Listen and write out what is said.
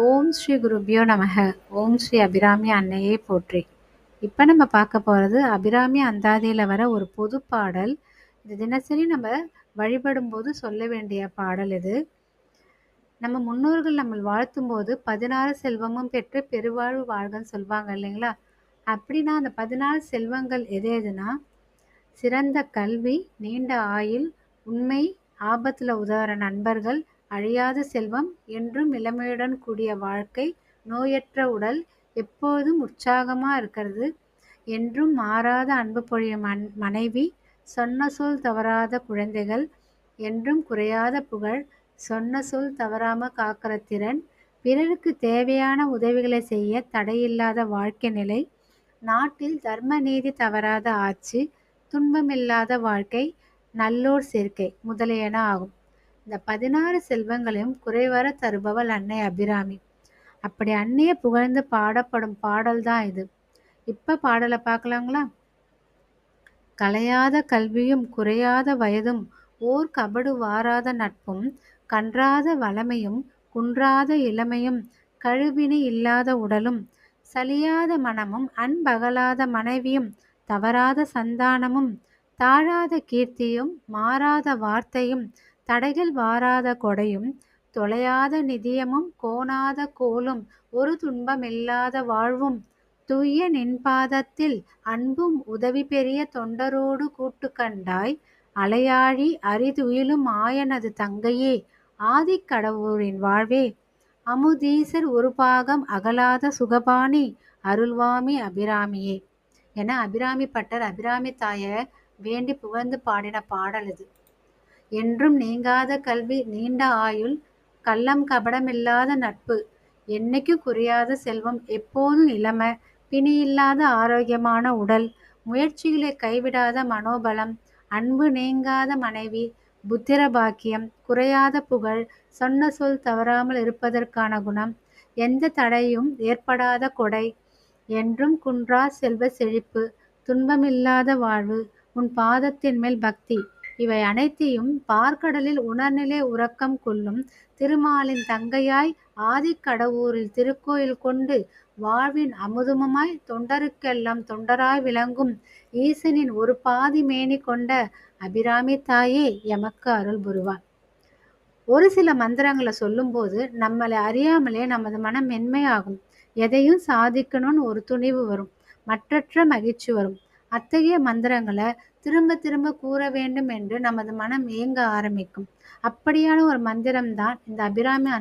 ஓம் ஸ்ரீ குருபியோ நமக. ஓம் ஸ்ரீ அபிராமி அன்னையே போற்றி. இப்போ நம்ம பார்க்க போகிறது அபிராமி அந்தாதியில் வர ஒரு பொது பாடல். இது தினசரி நம்ம வழிபடும் போது சொல்ல வேண்டிய பாடல் இது. நம்ம முன்னோர்கள் நம்ம வாழ்த்தும் போது பதினாறு செல்வமும் பெற்று பெருவாழ்வு வாழ்கன்னு சொல்லுவாங்க இல்லைங்களா? அப்படின்னா அந்த பதினாறு செல்வங்கள் எது எதுனா சிறந்த கல்வி நீண்ட ஆயுள் உண்மை ஆபத்தில் உதவுற நண்பர்கள் அழியாத செல்வம் என்றும் இளமையுடன் கூடிய வாழ்க்கை நோயற்ற உடல் எப்போதும் உற்சாகமாக இருக்கிறது என்றும் மாறாத அன்பு பொழிய மன் மனைவி சொன்ன சொல் தவறாத குழந்தைகள் என்றும் குறையாத புகழ் சொன்ன சொல் தவறாமல் காக்கிற திறன் பிறருக்கு தேவையான உதவிகளை செய்ய தடையில்லாத வாழ்க்கை நிலை நாட்டில் தர்ம நீதி தவறாத ஆட்சி துன்பமில்லாத வாழ்க்கை நல்லோர் சேர்க்கை முதலியன ஆகும். இந்த பதினாறு செல்வங்களையும் குறைவர தருபவள் அன்னை அபிராமி. அப்படி அன்னையை புகழ்ந்து பாடப்படும் பாடல் தான் இது. இப்போ பாடலை பார்க்கலாங்களா? கலையாத கல்வியும் குறையாத வயதும் ஓர் கபடு வாராத நட்பும் கன்றாத வளமையும் குன்றாத இளமையும் கழுவினை இல்லாத உடலும் சலியாத மனமும் அன்பகலாத மனைவியும் தவறாத சந்தானமும் தாழாத கீர்த்தியும் மாறாத வார்த்தையும் தடைகள் வாராத கொடையும் தொலையாத நிதியமும் கோணாத கோலும் ஒரு துன்பமில்லாத வாழ்வும் தூய நின்பாதத்தில் அன்பும் உதவி பெரிய தொண்டரோடு கூட்டு கண்டாய் அலையாழி அரிதுயிலும் ஆயனது தங்கையே ஆதிக்கடவுரின் வாழ்வே. அமுதீசர் ஒரு பாகம் அகலாத சுகபாணி அருள்வாமி அபிராமியே. என அபிராமி பட்டர் அபிராமி தாய வேண்டி புகழ்ந்து பாடின பாடல் இது. என்றும் நீங்காத கல்வி நீண்ட ஆயுள் கள்ளம் கபடமில்லாத நட்பு என்னைக்கும் குறையாத செல்வம் எப்போதும் இளமை பிணியில்லாத ஆரோக்கியமான உடல் முயற்சிகளை கைவிடாத மனோபலம் அன்பு நீங்காத மனைவி புத்திர பாக்கியம் குறையாத புகழ் சொன்ன சொல் தவறாமல் இருப்பதற்கான குணம் எந்த தடையும் ஏற்படாத கொடை என்றும் குன்றா செல்வ செழிப்பு துன்பமில்லாத வாழ்வு உன் பாதத்தின் மேல் பக்தி. இவை அனைத்தையும் பார்க்கடலில் உணர்நிலை உறக்கம் கொள்ளும் திருமாலின் தங்கையாய் ஆதிக்கடவூரில் திருக்கோயில் கொண்டு வாழ்வின் அமுதுமமாய் தொண்டருக்கெல்லாம் தொண்டராய் விளங்கும் ஈசனின் ஒரு பாதி மேனி கொண்ட அபிராமி தாயே எமக்கு அருள் புரிவான் ஒரு சில மந்திரங்களை சொல்லும்போது நம்மளை அறியாமலே நமது மனம் மென்மையாகும். எதையும் சாதிக்கணும்னு ஒரு துணிவு வரும். மற்றற்ற மகிழ்ச்சி வரும். அத்தகைய மந்திரங்களை திரும்ப திரும்ப கூற வேண்டும் என்று நமது மனம் ஏங்க ஆரம்பிக்கும். அப்படியான ஒரு மந்திரம்தான் இந்த அபிராமி